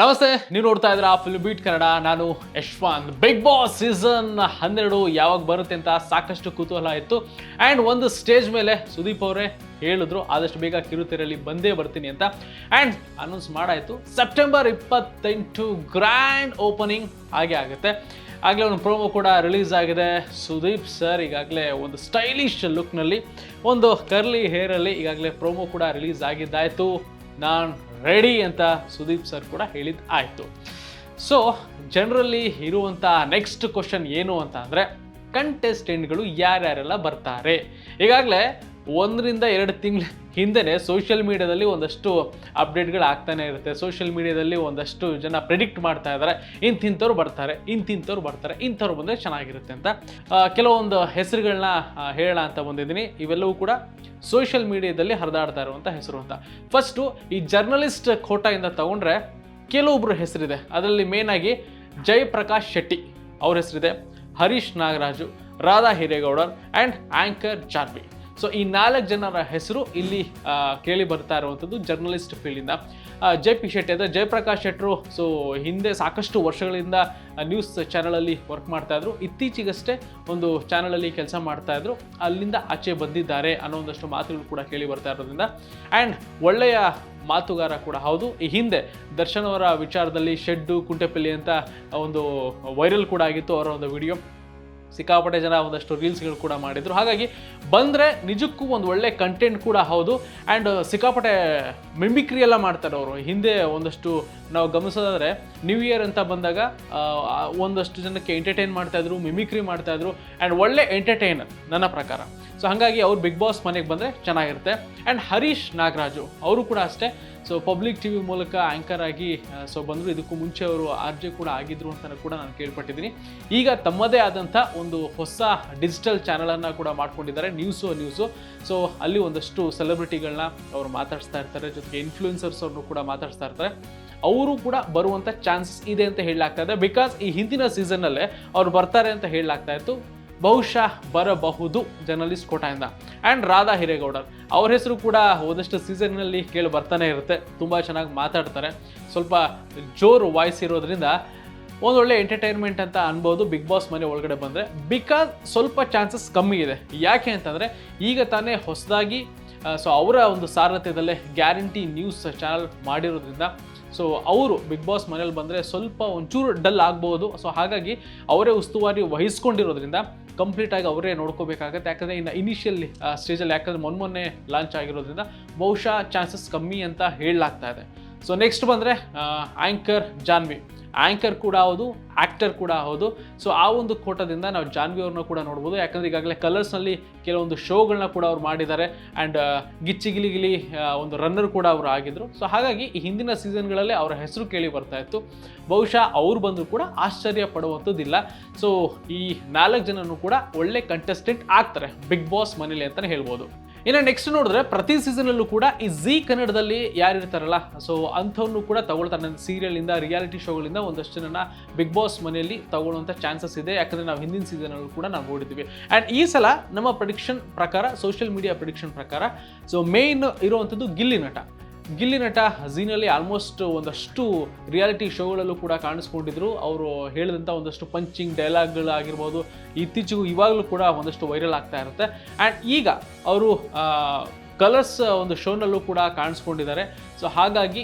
ನಮಸ್ತೆ, ನೀವು ನೋಡ್ತಾ ಇದ್ದೀರಾ ಫಿಲ್ಮ್ ಬೀಟ್ ಕನ್ನಡ ನಾನು ಯಶ್ವಂತ್. ಬಿಗ್ ಬಾಸ್ ಸೀಸನ್ ಹನ್ನೆರಡು ಯಾವಾಗ ಬರುತ್ತೆ ಅಂತ ಸಾಕಷ್ಟು ಕುತೂಹಲ ಇತ್ತು. ಆ್ಯಂಡ್ ಒಂದು ಸ್ಟೇಜ್ ಮೇಲೆ ಸುದೀಪ್ ಅವರೇ ಹೇಳಿದ್ರು, ಆದಷ್ಟು ಬೇಗ ಕಿರುತೆರೆಯಲ್ಲಿ ಬಂದೇ ಬರ್ತೀನಿ ಅಂತ. ಆ್ಯಂಡ್ ಅನೌನ್ಸ್ ಮಾಡಾಯಿತು. ಸೆಪ್ಟೆಂಬರ್ ಇಪ್ಪತ್ತೆಂಟು ಗ್ರ್ಯಾಂಡ್ ಓಪನಿಂಗ್ ಹಾಗೆ ಆಗುತ್ತೆ. ಆಗಲೇ ಒಂದು ಪ್ರೋಮೋ ಕೂಡ ರಿಲೀಸ್ ಆಗಿದೆ. ಸುದೀಪ್ ಸರ್ ಈಗಾಗಲೇ ಒಂದು ಸ್ಟೈಲಿಶ್ ಲುಕ್ನಲ್ಲಿ ಒಂದು ಕರ್ಲಿ ಹೇರಲ್ಲಿ ಈಗಾಗಲೇ ಪ್ರೋಮೋ ಕೂಡ ರಿಲೀಸ್ ಆಗಿದ್ದಾಯಿತು. ನಾನು ರೆಡಿ ಅಂತ ಸುದೀಪ್ ಸರ್ ಕೂಡ ಹೇಳಿದ್ದು ಆಯಿತು. ಸೊ ಜನರಲ್ಲಿ ಇರುವಂಥ ನೆಕ್ಸ್ಟ್ ಕ್ವಶನ್ ಏನು ಅಂತ ಅಂದರೆ ಕಂಟೆಸ್ಟೆಂಟ್ಗಳು ಯಾರ್ಯಾರೆಲ್ಲ ಬರ್ತಾರೆ? ಈಗಾಗಲೇ ಒಂದರಿಂದ ಎರಡು ತಿಂಗಳ ಹಿಂದೆನೇ ಸೋಷಿಯಲ್ ಮೀಡಿಯಾದಲ್ಲಿ ಒಂದಷ್ಟು ಅಪ್ಡೇಟ್ಗಳು ಆಗ್ತಾನೆ ಇರುತ್ತೆ. ಸೋಷಿಯಲ್ ಮೀಡಿಯಾದಲ್ಲಿ ಒಂದಷ್ಟು ಜನ ಪ್ರಿಡಿಕ್ಟ್ ಮಾಡ್ತಾ ಇದ್ದಾರೆ ಇಂತಿಂಥವ್ರು ಬರ್ತಾರೆ ಇಂತಿಂಥವ್ರು ಬರ್ತಾರೆ, ಇಂಥವ್ರು ಬಂದರೆ ಚೆನ್ನಾಗಿರುತ್ತೆ ಅಂತ. ಕೆಲವೊಂದು ಹೆಸರುಗಳನ್ನ ಹೇಳ ಅಂತ ಬಂದಿದ್ದೀನಿ. ಇವೆಲ್ಲವೂ ಕೂಡ ಸೋಷಿಯಲ್ ಮೀಡಿಯಾದಲ್ಲಿ ಹರಿದಾಡ್ತಾ ಇರುವಂಥ ಹೆಸರು ಅಂತ. ಫಸ್ಟು ಈ ಜರ್ನಲಿಸ್ಟ್ ಖೋಟಾಯಿಂದ ತಗೊಂಡ್ರೆ ಕೆಲವೊಬ್ಬರು ಹೆಸರಿದೆ. ಅದರಲ್ಲಿ ಮೇನಾಗಿ ಜಯಪ್ರಕಾಶ್ ಶೆಟ್ಟಿ ಅವ್ರ ಹೆಸರಿದೆ. ಹರೀಶ್ ನಾಗರಾಜು, ರಾಧಾ ಹಿರೇಗೌಡರ್ ಆ್ಯಂಡ್ ಆಂಕರ್ ಜಾರ್ಬಿ ಸೊ ಈ ನಾಲ್ಕು ಜನರ ಹೆಸರು ಇಲ್ಲಿ ಕೇಳಿ ಬರ್ತಾ ಇರುವಂಥದ್ದು ಜರ್ನಲಿಸ್ಟ್ ಫೀಲ್ಡಿಂದ ಜೆ ಪಿ ಶೆಟ್ಟಿ ಅಂದರೆ ಜಯಪ್ರಕಾಶ್ ಶೆಟ್ಟರು ಸೊ ಹಿಂದೆ ಸಾಕಷ್ಟು ವರ್ಷಗಳಿಂದ ನ್ಯೂಸ್ ಚಾನಲಲ್ಲಿ ವರ್ಕ್ ಮಾಡ್ತಾ ಇದ್ರು. ಇತ್ತೀಚೆಗಷ್ಟೇ ಒಂದು ಚಾನಲಲ್ಲಿ ಕೆಲಸ ಮಾಡ್ತಾ ಇದ್ರು. ಅಲ್ಲಿಂದ ಆಚೆ ಬಂದಿದ್ದಾರೆ ಅನ್ನೋ ಒಂದಷ್ಟು ಮಾತುಗಳು ಕೂಡ ಕೇಳಿ ಬರ್ತಾ ಇರೋದ್ರಿಂದ. ಆ್ಯಂಡ್ ಒಳ್ಳೆಯ ಮಾತುಗಾರ ಕೂಡ ಹೌದು. ಈ ಹಿಂದೆ ದರ್ಶನ್ ಅವರ ವಿಚಾರದಲ್ಲಿ ಶೆಡ್ಡು, ಕುಂಟೆಪಲ್ಲಿ ಅಂತ ಒಂದು ವೈರಲ್ ಕೂಡ ಆಗಿತ್ತು ಅವರ ಒಂದು ವಿಡಿಯೋ ಸಿಕ್ಕಾಪಟ್ಟೆ ಜನ ಒಂದಷ್ಟು ರೀಲ್ಸ್ಗಳು ಕೂಡ ಮಾಡಿದ್ರು. ಹಾಗಾಗಿ ಬಂದರೆ ನಿಜಕ್ಕೂ ಒಂದು ಒಳ್ಳೆ ಕಂಟೆಂಟ್ ಕೂಡ ಹೌದು. ಆ್ಯಂಡ್ ಸಿಕ್ಕಾಪಟ್ಟೆ ಮಿಮಿಕ್ರಿ ಎಲ್ಲ ಮಾಡ್ತಾರೆ ಅವರು. ಹಿಂದೆ ಒಂದಷ್ಟು ನಾವು ಗಮನಿಸೋದಾದರೆ ನ್ಯೂ ಇಯರ್ ಅಂತ ಬಂದಾಗ ಒಂದಷ್ಟು ಜನಕ್ಕೆ ಎಂಟರ್ಟೈನ್ ಮಾಡ್ತಾಯಿದ್ರು ಮಿಮಿಕ್ರಿ ಮಾಡ್ತಾಯಿದ್ರು ಆ್ಯಂಡ್ ಒಳ್ಳೆ ಎಂಟರ್ಟೈನರ್ ನನ್ನ ಪ್ರಕಾರ. ಸೊ ಹಾಗಾಗಿ ಅವ್ರು ಬಿಗ್ ಬಾಸ್ ಮನೆಗೆ ಬಂದರೆ ಚೆನ್ನಾಗಿರುತ್ತೆ. ಆ್ಯಂಡ್ ಹರೀಶ್ ನಾಗರಾಜು, ಅವರು ಕೂಡ ಅಷ್ಟೇ. ಸೊ ಪಬ್ಲಿಕ್ ಟಿ ವಿ ಮೂಲಕ ಆ್ಯಂಕರ್ ಆಗಿ ಸೊ ಬಂದರು. ಇದಕ್ಕೂ ಮುಂಚೆ ಅವರು ಆರ್ ಜೆ ಕೂಡ ಆಗಿದ್ರು ಅಂತ ಕೂಡ ನಾನು ಕೇಳ್ಪಟ್ಟಿದ್ದೀನಿ. ಈಗ ತಮ್ಮದೇ ಆದಂಥ ಒಂದು ಹೊಸ ಡಿಜಿಟಲ್ ಚಾನಲನ್ನು ಕೂಡ ಮಾಡ್ಕೊಂಡಿದ್ದಾರೆ ನ್ಯೂಸು ನ್ಯೂಸು ಸೊ ಅಲ್ಲಿ ಒಂದಷ್ಟು ಸೆಲೆಬ್ರಿಟಿಗಳನ್ನ ಅವರು ಮಾತಾಡಿಸ್ತಾ ಇರ್ತಾರೆ, ಜೊತೆಗೆ ಇನ್ಫ್ಲೂಯೆನ್ಸರ್ಸ್ ಅವ್ರನ್ನು ಕೂಡ ಮಾತಾಡಿಸ್ತಾ ಇರ್ತಾರೆ. ಅವರು ಕೂಡ ಬರುವಂಥ ಚಾನ್ಸಸ್ ಇದೆ ಅಂತ ಹೇಳಲಾಗ್ತಾ ಇದೆ. ಬಿಕಾಸ್ ಈ ಹಿಂದಿನ ಸೀಸನ್ನಲ್ಲೇ ಅವ್ರು ಬರ್ತಾರೆ ಅಂತ ಹೇಳಲಾಗ್ತಾ ಇತ್ತು. ಬಹುಶಃ ಬರಬಹುದು ಜರ್ನಲಿಸ್ಟ್ ಕೋಟಾಯಿಂದ. ಆ್ಯಂಡ್ ರಾಧಾ ಹಿರೇಗೌಡರ್, ಅವ್ರ ಹೆಸರು ಕೂಡ ಒಂದಷ್ಟು ಸೀಸನ್ನಲ್ಲಿ ಕೇಳಿ ಬರ್ತಾನೆ ಇರುತ್ತೆ. ತುಂಬ ಚೆನ್ನಾಗಿ ಮಾತಾಡ್ತಾರೆ. ಸ್ವಲ್ಪ ಜೋರು ವಾಯ್ಸ್ ಇರೋದ್ರಿಂದ ಒಂದೊಳ್ಳೆ ಎಂಟರ್ಟೈನ್ಮೆಂಟ್ ಅಂತ ಅನ್ಬೋದು ಬಿಗ್ ಬಾಸ್ ಮನೆ ಒಳಗಡೆ ಬಂದರೆ. ಬಿಕಾಸ್ ಸ್ವಲ್ಪ ಚಾನ್ಸಸ್ ಕಮ್ಮಿ ಇದೆ. ಯಾಕೆ ಅಂತಂದರೆ ಈಗ ತಾನೇ ಹೊಸದಾಗಿ ಸೊ ಅವರ ಒಂದು ಸಾರಥ್ಯದಲ್ಲೇ ಗ್ಯಾರಂಟಿ ನ್ಯೂಸ್ ಚಾನಲ್ ಮಾಡಿರೋದ್ರಿಂದ ಸೊ ಅವರು ಬಿಗ್ ಬಾಸ್ ಮನೇಲಿ ಬಂದರೆ ಸ್ವಲ್ಪ ಒಂಚೂರು ಡಲ್ ಆಗ್ಬೋದು. ಸೊ ಹಾಗಾಗಿ ಅವರೇ ಉಸ್ತುವಾರಿ ವಹಿಸ್ಕೊಂಡಿರೋದ್ರಿಂದ ಕಂಪ್ಲೀಟಾಗಿ ಅವರೇ ನೋಡ್ಕೋಬೇಕಾಗತ್ತೆ. ಯಾಕಂದರೆ ಇನ್ನು ಇನಿಷಿಯಲ್ ಸ್ಟೇಜಲ್ಲಿ ಯಾಕಂದರೆ ಮೊನ್ನೆ ಲಾಂಚ್ ಆಗಿರೋದ್ರಿಂದ ಬಹುಶಃ ಚಾನ್ಸಸ್ ಕಮ್ಮಿ ಅಂತ ಹೇಳಲಾಗ್ತಾ ಇದೆ. ಸೊ ನೆಕ್ಸ್ಟ್ ಬಂದರೆ ಆ್ಯಂಕರ್ ಜಾನ್ವಿ ಆ್ಯಂಕರ್ ಕೂಡ ಹೌದು ಆ್ಯಕ್ಟರ್ ಕೂಡ ಹೌದು. ಸೊ ಆ ಒಂದು ಕೋಟದಿಂದ ನಾವು ಜಾನ್ವಿ ಅವ್ರನ್ನ ಕೂಡ ನೋಡ್ಬೋದು. ಯಾಕಂದರೆ ಈಗಾಗಲೇ ಕಲರ್ಸ್ನಲ್ಲಿ ಕೆಲವೊಂದು ಶೋಗಳನ್ನ ಕೂಡ ಅವ್ರು ಮಾಡಿದ್ದಾರೆ. ಆ್ಯಂಡ್ ಗಿಚ್ಚಿಗಿಲಿಗಿಲಿ ಗಿಲಿ ಗಿಲಿ ಒಂದು ರನ್ನರ್ ಕೂಡ ಅವರು ಆಗಿದ್ರು. ಸೊ ಹಾಗಾಗಿ ಈ ಹಿಂದಿನ ಸೀಸನ್ಗಳಲ್ಲೇ ಅವರ ಹೆಸರು ಕೇಳಿ ಬರ್ತಾ ಇತ್ತು. ಬಹುಶಃ ಅವ್ರು ಬಂದರೂ ಕೂಡ ಆಶ್ಚರ್ಯ ಪಡುವಂಥದ್ದಿಲ್ಲ. ಸೊ ಈ ನಾಲ್ಕು ಜನನು ಕೂಡ ಒಳ್ಳೆ ಕಂಟೆಸ್ಟೆಂಟ್ ಆಗ್ತಾರೆ. ಬಿಗ್ ಬಾಸ್ ಮನೇಲಿ ಅಂತಲೇ ಹೇಳ್ಬೋದು. ಇನ್ನು ನೆಕ್ಸ್ಟ್ ನೋಡಿದ್ರೆ ಪ್ರತಿ ಸೀಸನಲ್ಲೂ ಕೂಡ ಈ ಝೀ ಕನ್ನಡದಲ್ಲಿ ಯಾರಿರ್ತಾರಲ್ಲ ಸೊ ಅಂಥವನ್ನು ಕೂಡ ತಗೊಳ್ತಾರೆ ನನ್ನ ಸೀರಿಯಲಿಂದ ರಿಯಾಲಿಟಿ ಶೋಗಳಿಂದ ಒಂದಷ್ಟು ಜನ ಬಿಗ್ ಬಾಸ್ ಮನೆಯಲ್ಲಿ ತಗೊಳ್ಳುವಂಥ ಚಾನ್ಸಸ್ ಇದೆ. ಯಾಕಂದರೆ ನಾವು ಹಿಂದಿನ ಸೀಸನಲ್ಲೂ ಕೂಡ ನಾವು ನೋಡಿದ್ವಿ. ಆ್ಯಂಡ್ ಈ ಸಲ ನಮ್ಮ ಪ್ರಿಡಿಕ್ಷನ್ ಪ್ರಕಾರ ಸೋಷಿಯಲ್ ಮೀಡಿಯಾ ಪ್ರಿಡಿಕ್ಷನ್ ಪ್ರಕಾರ ಸೊ ಮೇಯ್ನ್ ಇರುವಂಥದ್ದು ಗಿಲ್ಲಿ ನಟ. ಗಿಲ್ಲಿ ನಟ ಝೀನಲ್ಲಿ ಆಲ್ಮೋಸ್ಟ್ ಒಂದಷ್ಟು ರಿಯಾಲಿಟಿ ಶೋಗಳಲ್ಲೂ ಕೂಡ ಕಾಣಿಸ್ಕೊಂಡಿದ್ರು. ಅವರು ಹೇಳಿದಂಥ ಒಂದಷ್ಟು ಪಂಚಿಂಗ್ ಡೈಲಾಗ್ಗಳಾಗಿರ್ಬೋದು ಇತ್ತೀಚೆಗೂ ಇವಾಗಲೂ ಕೂಡ ಒಂದಷ್ಟು ವೈರಲ್ ಆಗ್ತಾ ಇರುತ್ತೆ. ಆ್ಯಂಡ್ ಈಗ ಅವರು ಕಲರ್ಸ್ ಒಂದು ಶೋನಲ್ಲೂ ಕೂಡ ಕಾಣಿಸ್ಕೊಂಡಿದ್ದಾರೆ. ಸೊ ಹಾಗಾಗಿ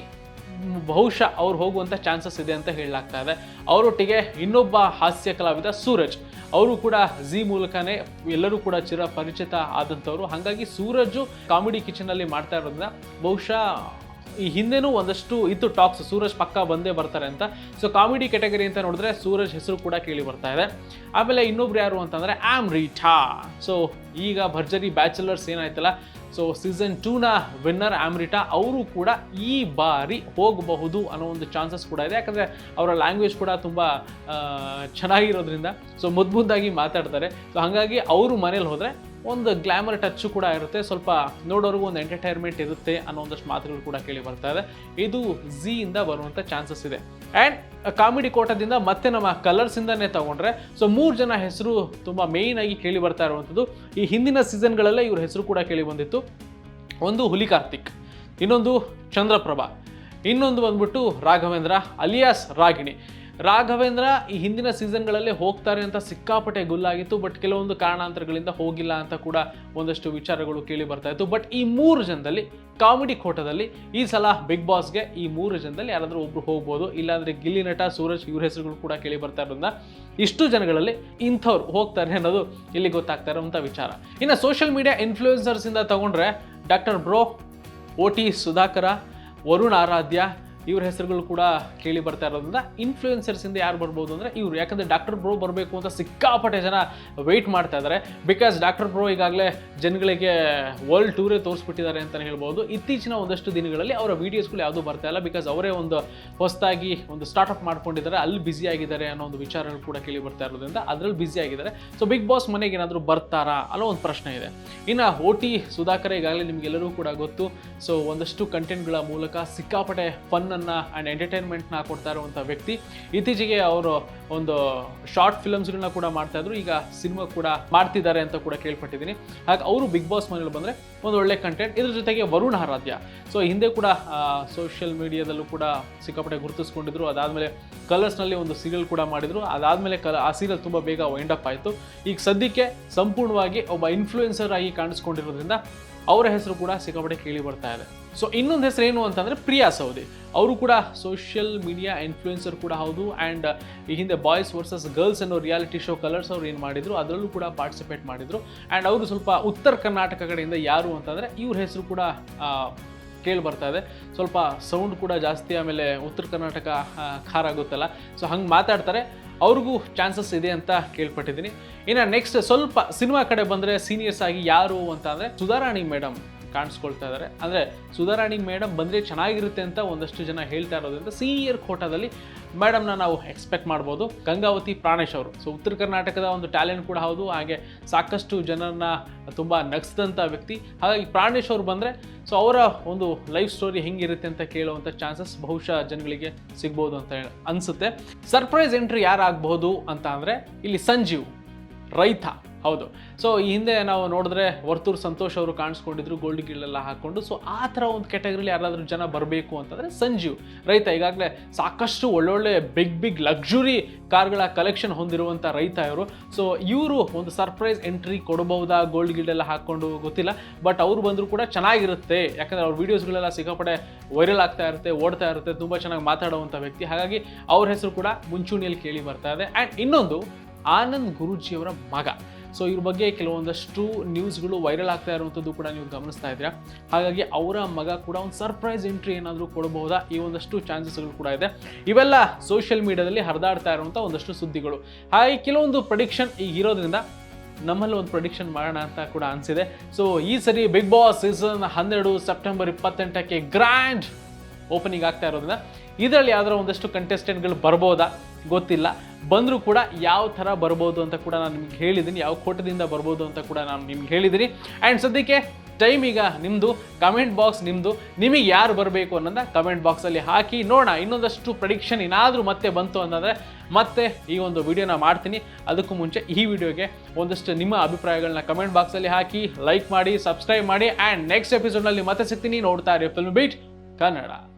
ಬಹುಶಃ ಅವ್ರು ಹೋಗುವಂಥ ಚಾನ್ಸಸ್ ಇದೆ ಅಂತ ಹೇಳಲಾಗ್ತಾ ಇದೆ. ಅವರೊಟ್ಟಿಗೆ ಇನ್ನೊಬ್ಬ ಹಾಸ್ಯ ಕಲಾವಿದ ಸೂರಜ್. ಅವರು ಕೂಡ ಝಿ ಮೂಲಕನೇ ಎಲ್ಲರೂ ಕೂಡ ಚಿರ ಪರಿಚಿತ ಆದಂಥವ್ರು. ಹಾಗಾಗಿ ಸೂರಜು ಕಾಮಿಡಿ ಕಿಚನಲ್ಲಿ ಮಾಡ್ತಾ ಇರೋದ್ರಿಂದ ಬಹುಶಃ ಈ ಹಿಂದೆನೂ ಒಂದಷ್ಟು ಇತ್ತು ಟಾಕ್ಸ್. ಸೂರಜ್ ಪಕ್ಕ ಬಂದೇ ಬರ್ತಾರೆ ಅಂತ. ಸೊ ಕಾಮಿಡಿ ಕೆಟಗರಿ ಅಂತ ನೋಡಿದ್ರೆ ಸೂರಜ್ ಹೆಸರು ಕೂಡ ಕೇಳಿ ಬರ್ತಾ ಇದೆ. ಆಮೇಲೆ ಇನ್ನೊಬ್ರು ಯಾರು ಅಂತಂದರೆ ಆಮ್ ರೀಠಾ ಸೊ ಈಗ ಭರ್ಜರಿ ಬ್ಯಾಚುಲರ್ಸ್ ಏನಾಯ್ತಲ್ಲ ಸೊ ಸೀಸನ್ ಟೂನ ವಿನ್ನರ್ ಆಮ್ರಿಟಾ ಅವರು ಕೂಡ ಈ ಬಾರಿ ಹೋಗಬಹುದು ಅನ್ನೋ ಒಂದು ಚಾನ್ಸಸ್ ಕೂಡ ಇದೆ. ಯಾಕಂದರೆ ಅವರ ಲ್ಯಾಂಗ್ವೇಜ್ ಕೂಡ ತುಂಬ ಚೆನ್ನಾಗಿರೋದ್ರಿಂದ. ಸೊ ಮುದ್ದು ಮುದ್ದಾಗಿ ಮಾತಾಡ್ತಾರೆ. ಸೊ ಹಾಗಾಗಿ ಅವರು ಮನೇಲಿ ಹೋದರೆ ಒಂದು ಗ್ಲಾಮರ್ ಟಚ್ ಕೂಡ ಇರುತ್ತೆ. ಸ್ವಲ್ಪ ನೋಡೋರಿಗೂ ಒಂದು ಎಂಟರ್ಟೈನ್ಮೆಂಟ್ ಇರುತ್ತೆ ಅನ್ನೋ ಒಂದಷ್ಟು ಮಾತುಗಳು ಕೂಡ ಕೇಳಿ ಬರ್ತಾ ಇದೆ. ಇದು ಝೀಯಿಂದ ಬರುವಂಥ ಚಾನ್ಸಸ್ ಇದೆ. ಆ್ಯಂಡ್ ಕಾಮಿಡಿ ಕೋಟದಿಂದ ಮತ್ತೆ ನಮ್ಮ ಕಲರ್ಸಿಂದನೇ ತಗೊಂಡ್ರೆ ಸೊ ಮೂರು ಜನ ಹೆಸರು ತುಂಬ ಮೇಯ್ನ್ ಆಗಿ ಕೇಳಿ ಬರ್ತಾ ಇರುವಂಥದ್ದು ಈ ಹಿಂದಿನ ಸೀಸನ್ಗಳಲ್ಲೇ ಇವ್ರ ಹೆಸರು ಕೂಡ ಕೇಳಿ ಬಂದಿತ್ತು. ಒಂದು ಹುಲಿ ಕಾರ್ತಿಕ್, ಇನ್ನೊಂದು ಚಂದ್ರಪ್ರಭಾ, ಇನ್ನೊಂದು ಬಂದ್ಬಿಟ್ಟು ರಾಘವೇಂದ್ರ, ಅಲಿಯಾಸ್ ರಾಗಿಣಿ. ರಾಘವೇಂದ್ರ ಈ ಹಿಂದಿನ ಸೀಸನ್ಗಳಲ್ಲಿ ಹೋಗ್ತಾರೆ ಅಂತ ಸಿಕ್ಕಾಪಟ್ಟೆ ಗುಲ್ಲಾಗಿತ್ತು ಬಟ್ ಕೆಲವೊಂದು ಕಾರಣಾಂತರಗಳಿಂದ ಹೋಗಿಲ್ಲ ಅಂತ ಕೂಡ ಒಂದಷ್ಟು ವಿಚಾರಗಳು ಕೇಳಿ ಬರ್ತಾ ಇತ್ತು. ಬಟ್ ಈ ಮೂರು ಜನದಲ್ಲಿ, ಕಾಮಿಡಿ ಕೋಟದಲ್ಲಿ ಈ ಸಲ ಬಿಗ್ ಬಾಸ್ಗೆ ಈ ಮೂರು ಜನದಲ್ಲಿ ಯಾರಾದರೂ ಒಬ್ರು ಹೋಗ್ಬೋದು, ಇಲ್ಲಾಂದ್ರೆ ಗಿಲ್ಲಿ ನಟ ಸೂರಜ್ ಇವ್ರ ಹೆಸರುಗಳು ಕೂಡ ಕೇಳಿ ಬರ್ತಾ ಇರೋದ್ರಿಂದ ಇಷ್ಟು ಜನಗಳಲ್ಲಿ ಇಂಥವ್ರು ಹೋಗ್ತಾರೆ ಅನ್ನೋದು ಇಲ್ಲಿ ಗೊತ್ತಾಗ್ತಾ ಇರೋಂಥ ವಿಚಾರ. ಇನ್ನು ಸೋಷಿಯಲ್ ಮೀಡಿಯಾ ಇನ್ಫ್ಲೂಯೆನ್ಸರ್ಸ್ ಇಂದ ತಗೊಂಡ್ರೆ doctor bro O T Sudhakar, Varun Aradhya ಇವ್ರ ಹೆಸರುಗಳು ಕೂಡ ಕೇಳಿ ಬರ್ತಾ ಇರೋದ್ರಿಂದ ಇನ್ಫ್ಲೂಯೆನ್ಸರ್ಸ್ ಇಂದ ಯಾರು ಬರ್ಬೋದು ಅಂದ್ರೆ ಇವ್ರು. ಯಾಕಂದ್ರೆ ಡಾಕ್ಟರ್ ಬ್ರೋ ಬರಬೇಕು ಅಂತ ಸಿಕ್ಕಾಪಟ್ಟೆ ಜನ ವೆಯ್ಟ್ ಮಾಡ್ತಾ ಇದ್ದಾರೆ ಬಿಕಾಸ್ ಡಾಕ್ಟರ್ ಬ್ರೋ ಈಗಾಗಲೇ ಜನಗಳಿಗೆ ವರ್ಲ್ಡ್ ಟೂರೇ ತೋರಿಸ್ಬಿಟ್ಟಿದ್ದಾರೆ ಅಂತಲೇ ಹೇಳ್ಬೋದು. ಇತ್ತೀಚಿನ ಒಂದಷ್ಟು ದಿನಗಳಲ್ಲಿ ಅವರ ವೀಡಿಯೋಸ್ಗಳು ಯಾವುದೂ ಬರ್ತಾ ಇಲ್ಲ. ಬಿಕಾಸ್ ಅವರೇ ಒಂದು ಹೊಸದಾಗಿ ಒಂದು ಸ್ಟಾರ್ಟ್ಅಪ್ ಮಾಡ್ಕೊಂಡಿದ್ದಾರೆ. ಅಲ್ಲಿ ಬ್ಯುಸಿ ಆಗಿದ್ದಾರೆ ಅನ್ನೋ ಒಂದು ವಿಚಾರಗಳು ಕೂಡ ಕೇಳಿ ಬರ್ತಾ ಇರೋದ್ರಿಂದ ಅದರಲ್ಲಿ ಬ್ಯುಸಿ ಆಗಿದ್ದಾರೆ. ಸೊ ಬಿಗ್ ಬಾಸ್ ಮನೆಗೆ ಏನಾದರೂ ಬರ್ತಾರಾ ಅನ್ನೋ ಒಂದು ಪ್ರಶ್ನೆ ಇದೆ. ಇನ್ನು ಓ ಟಿ ಸುಧಾಕರ್ ಈಗಾಗಲೇ ನಿಮಗೆಲ್ಲರೂ ಕೂಡ ಗೊತ್ತು. ಸೊ ಒಂದಷ್ಟು ಕಂಟೆಂಟ್ಗಳ ಮೂಲಕ ಸಿಕ್ಕಾಪಟ್ಟೆ ಫನ್ನನ್ನು ಆ್ಯಂಡ್ ಎಂಟರ್ಟೈನ್ಮೆಂಟ್ನ ಕೊಡ್ತಾ ಇರುವಂಥ ವ್ಯಕ್ತಿ. ಇತ್ತೀಚೆಗೆ ಅವರು ಒಂದು ಶಾರ್ಟ್ ಫಿಲಮ್ಸ್ಗಳನ್ನ ಕೂಡ ಮಾಡ್ತಾ ಇದ್ರು. ಈಗ ಸಿನಿಮಾ ಕೂಡ ಮಾಡ್ತಿದ್ದಾರೆ ಅಂತ ಕೂಡ ಕೇಳ್ಪಟ್ಟಿದ್ದೀನಿ. ಹಾಗೆ ಅವರು ಬಿಗ್ ಬಾಸ್ ಮನೇಲಿ ಬಂದರೆ ಒಂದು ಒಳ್ಳೆ ಕಂಟೆಂಟ್ ಇದ್ರ ಜೊತೆಗೆ ವರುಣ್ ಆರಾಧ್ಯ. ಸೊ ಹಿಂದೆ ಕೂಡ ಸೋಷಿಯಲ್ ಮೀಡಿಯಾದಲ್ಲೂ ಕೂಡ ಸಿಕ್ಕಾಪಟ್ಟೆ ಗುರುತಿಸ್ಕೊಂಡಿದ್ರು. ಅದಾದಮೇಲೆ ಕಲರ್ಸ್ನಲ್ಲಿ ಒಂದು ಸೀರಿಯಲ್ ಕೂಡ ಮಾಡಿದ್ರು. ಅದಾದಮೇಲೆ ಕಲ, ಆ ಸೀರಿಯಲ್ ತುಂಬ ಬೇಗ ವೈಂಡ್ ಅಪ್ ಆಯಿತು. ಈಗ ಸದ್ಯಕ್ಕೆ ಸಂಪೂರ್ಣವಾಗಿ ಒಬ್ಬ ಇನ್ಫ್ಲೂಯೆನ್ಸರ್ ಆಗಿ ಕಾಣಿಸ್ಕೊಂಡಿರೋದ್ರಿಂದ ಅವರ ಹೆಸರು ಕೂಡ ಸಿಕ್ಕಾಪಟ್ಟೆ ಕೇಳಿ ಬರ್ತಾ ಇದೆ. ಸೊ ಇನ್ನೊಂದು ಹೆಸರು ಏನು ಅಂತಂದರೆ ಪ್ರಿಯಾ ಸೌದಿ. ಅವರು ಕೂಡ ಸೋಷಿಯಲ್ ಮೀಡಿಯಾ ಇನ್ಫ್ಲೂಯೆನ್ಸರ್ ಕೂಡ ಹೌದು. ಆ್ಯಂಡ್ ಈ ಹಿಂದೆ ಬಾಯ್ಸ್ ವರ್ಸಸ್ ಗರ್ಲ್ಸ್ ಅನ್ನೋ ರಿಯಾಲಿಟಿ ಶೋ ಕಲರ್ಸ್ ಅವ್ರು ಏನು ಮಾಡಿದ್ರು, ಅದರಲ್ಲೂ ಕೂಡ ಪಾರ್ಟಿಸಿಪೇಟ್ ಮಾಡಿದರು. ಆ್ಯಂಡ್ ಅವರು ಸ್ವಲ್ಪ ಉತ್ತರ ಕರ್ನಾಟಕ ಕಡೆಯಿಂದ ಯಾರು ಅಂತಂದರೆ ಇವ್ರ ಹೆಸರು ಕೂಡ ಕೇಳಿ ಬರ್ತಾ ಇದೆ. ಸ್ವಲ್ಪ ಸೌಂಡ್ ಕೂಡ ಜಾಸ್ತಿ, ಆಮೇಲೆ ಉತ್ತರ ಕರ್ನಾಟಕ ಖಾರ ಆಗುತ್ತಲ್ಲ. ಸೊ ಹಂಗೆ ಮಾತಾಡ್ತಾರೆ. ಅವ್ರಿಗೂ ಚಾನ್ಸಸ್ ಇದೆ ಅಂತ ಕೇಳ್ಪಟ್ಟಿದ್ದೀನಿ. ಇನ್ನು ನೆಕ್ಸ್ಟ್ ಸ್ವಲ್ಪ ಸಿನಿಮಾ ಕಡೆ ಬಂದರೆ ಸೀನಿಯರ್ಸ್ ಆಗಿ ಯಾರು ಅಂತ ಅಂದರೆ ಸುಧಾರಾಣಿ ಮೇಡಮ್ ಕಾಣಿಸ್ಕೊಳ್ತಾ ಇದ್ದಾರೆ. ಅಂದರೆ ಸುಧಾರಾಣಿ ಮೇಡಮ್ ಬಂದರೆ ಚೆನ್ನಾಗಿರುತ್ತೆ ಅಂತ ಒಂದಷ್ಟು ಜನ ಹೇಳ್ತಾ ಇರೋದ್ರಿಂದ ಸೀನಿಯರ್ ಕೋಟಾದಲ್ಲಿ ಮೇಡಮ್ನ ನಾವು ಎಕ್ಸ್ಪೆಕ್ಟ್ ಮಾಡ್ಬೋದು. ಗಂಗಾವತಿ ಪ್ರಾಣೇಶ್ ಅವರು. ಸೊ ಉತ್ತರ ಕರ್ನಾಟಕದ ಒಂದು ಟ್ಯಾಲೆಂಟ್ ಕೂಡ ಹೌದು. ಹಾಗೆ ಸಾಕಷ್ಟು ಜನರನ್ನ ತುಂಬ ನಗಿಸಿದಂಥ ವ್ಯಕ್ತಿ. ಹಾಗಾಗಿ ಪ್ರಾಣೇಶ್ ಅವರು ಬಂದರೆ ಸೊ ಅವರ ಒಂದು ಲೈಫ್ ಸ್ಟೋರಿ ಹೆಂಗಿರುತ್ತೆ ಅಂತ ಕೇಳುವಂಥ ಚಾನ್ಸಸ್ ಬಹುಶಃ ಜನಗಳಿಗೆ ಸಿಗ್ಬೋದು ಅಂತ ಅನಿಸುತ್ತೆ. ಸರ್ಪ್ರೈಸ್ ಎಂಟ್ರಿ ಯಾರಾಗಬಹುದು ಅಂತ ಅಂದರೆ, ಇಲ್ಲಿ ಸಂಜೀವ್, ರೈತ. ಹೌದು. ಸೊ ಈ ಹಿಂದೆ ನಾವು ನೋಡಿದ್ರೆ ವರ್ತೂರ್ ಸಂತೋಷ್ ಅವರು ಕಾಣಿಸ್ಕೊಂಡಿದ್ರು ಗೋಲ್ಡ್ ಗಿಲ್ಲೆಲ್ಲ ಹಾಕೊಂಡು ಸೊ ಆ ಥರ ಒಂದು ಕ್ಯಾಟಗರಿಲಿ ಯಾರಾದರೂ ಜನ ಬರಬೇಕು ಅಂತಂದರೆ ಸಂಜೀವ್. ರೈತ, ಈಗಾಗಲೇ ಸಾಕಷ್ಟು ಒಳ್ಳೊಳ್ಳೆ ಬಿಗ್ ಬಿಗ್ ಲಕ್ಸುರಿ ಕಾರ್ಗಳ ಕಲೆಕ್ಷನ್ ಹೊಂದಿರುವಂಥ ರೈತ ಇವರು. ಸೊ ಇವರು ಒಂದು ಸರ್ಪ್ರೈಸ್ ಎಂಟ್ರಿ ಕೊಡಬಹುದಾ ಗೋಲ್ಡ್ ಗಿಲ್ಡ್ ಎಲ್ಲ ಹಾಕ್ಕೊಂಡು ಗೊತ್ತಿಲ್ಲ. ಬಟ್ ಅವ್ರು ಬಂದರೂ ಕೂಡ ಚೆನ್ನಾಗಿರುತ್ತೆ. ಯಾಕಂದರೆ ಅವ್ರ ವೀಡಿಯೋಸ್ಗಳೆಲ್ಲ ಸಿಗಪಡೆ ವೈರಲ್ ಆಗ್ತಾ ಇರುತ್ತೆ, ಓಡ್ತಾ ಇರುತ್ತೆ, ತುಂಬ ಚೆನ್ನಾಗಿ ಮಾತಾಡುವಂಥ ವ್ಯಕ್ತಿ. ಹಾಗಾಗಿ ಅವ್ರ ಹೆಸರು ಕೂಡ ಮುಂಚೂಣಿಯಲ್ಲಿ ಕೇಳಿ ಬರ್ತಾ ಇದೆ. ಆ್ಯಂಡ್ ಇನ್ನೊಂದು ಆನಂದ್ ಗುರೂಜಿಯವರ ಮಗ. ಸೊ ಇವ್ರ ಬಗ್ಗೆ ಕೆಲವೊಂದಷ್ಟು ನ್ಯೂಸ್ಗಳು ವೈರಲ್ ಆಗ್ತಾ ಇರುವಂಥದ್ದು ಕೂಡ ನೀವು ಗಮನಿಸ್ತಾ ಇದ್ದೀರಾ. ಹಾಗಾಗಿ ಅವರ ಮಗ ಕೂಡ ಒಂದು ಸರ್ಪ್ರೈಸ್ ಎಂಟ್ರಿ ಏನಾದರೂ ಕೊಡಬಹುದಾ ಈ ಒಂದಷ್ಟು ಚಾನ್ಸಸ್ಗಳು ಕೂಡ ಇದೆ. ಇವೆಲ್ಲ ಸೋಷಿಯಲ್ ಮೀಡಿಯಾದಲ್ಲಿ ಹರಿದಾಡ್ತಾ ಇರುವಂಥ ಒಂದಷ್ಟು ಸುದ್ದಿಗಳು. ಹಾಗೆ ಕೆಲವೊಂದು ಪ್ರಡಿಕ್ಷನ್ ಈಗ ಇರೋದ್ರಿಂದ ನಮ್ಮಲ್ಲಿ ಒಂದು ಪ್ರೊಡಿಕ್ಷನ್ ಮಾಡೋಣ ಅಂತ ಕೂಡ ಅನಿಸಿದೆ. ಸೊ ಈ ಸರಿ ಬಿಗ್ ಬಾಸ್ ಸೀಸನ್ ಹನ್ನೆರಡು ಸೆಪ್ಟೆಂಬರ್ ಇಪ್ಪತ್ತೆಂಟಕ್ಕೆ ಗ್ರ್ಯಾಂಡ್ ಓಪನಿಂಗ್ ಆಗ್ತಾ ಇರೋದ್ರಿಂದ, ಇದರಲ್ಲಿ ಯಾವ್ದಾರ ಒಂದಷ್ಟು ಕಂಟೆಸ್ಟೆಂಟ್ಗಳು ಬರ್ಬೋದಾ? ಗೊತ್ತಿಲ್ಲ. ಬಂದರೂ ಕೂಡ ಯಾವ ಥರ ಬರ್ಬೋದು ಅಂತ ಕೂಡ ನಾನು ನಿಮ್ಗೆ ಹೇಳಿದ್ದೀನಿ. ಯಾವ ಕೋಟದಿಂದ ಬರ್ಬೋದು ಅಂತ ಕೂಡ ನಾನು ನಿಮ್ಗೆ ಹೇಳಿದ್ದೀನಿ. ಆ್ಯಂಡ್ ಸದ್ಯಕ್ಕೆ ಟೈಮ್ ಈಗ ನಿಮ್ಮದು ಕಮೆಂಟ್ ಬಾಕ್ಸ್ ನಿಮ್ಮದು ನಿಮಗೆ ಯಾರು ಬರಬೇಕು ಅನ್ನೋದನ್ನ ಕಮೆಂಟ್ ಬಾಕ್ಸಲ್ಲಿ ಹಾಕಿ ನೋಡೋಣ. ಇನ್ನೊಂದಷ್ಟು ಪ್ರಡಿಕ್ಷನ್ ಏನಾದರೂ ಮತ್ತೆ ಬಂತು ಅಂತಂದರೆ ಮತ್ತೆ ಈ ಒಂದು ವಿಡಿಯೋನ ಮಾಡ್ತೀನಿ. ಅದಕ್ಕೂ ಮುಂಚೆ ಈ ವಿಡಿಯೋಗೆ ಒಂದಷ್ಟು ನಿಮ್ಮ ಅಭಿಪ್ರಾಯಗಳನ್ನ ಕಮೆಂಟ್ ಬಾಕ್ಸಲ್ಲಿ ಹಾಕಿ ಲೈಕ್ ಮಾಡಿ ಸಬ್ಸ್ಕ್ರೈಬ್ ಮಾಡಿ. ಆ್ಯಂಡ್ ನೆಕ್ಸ್ಟ್ ಎಪಿಸೋಡ್ನಲ್ಲಿ ಮತ್ತೆ ಸಿಗ್ತೀನಿ. ನೋಡ್ತಾ ಇರಿ ಫಿಲ್ಮ್ ಬೀಟ್ ಕನ್ನಡ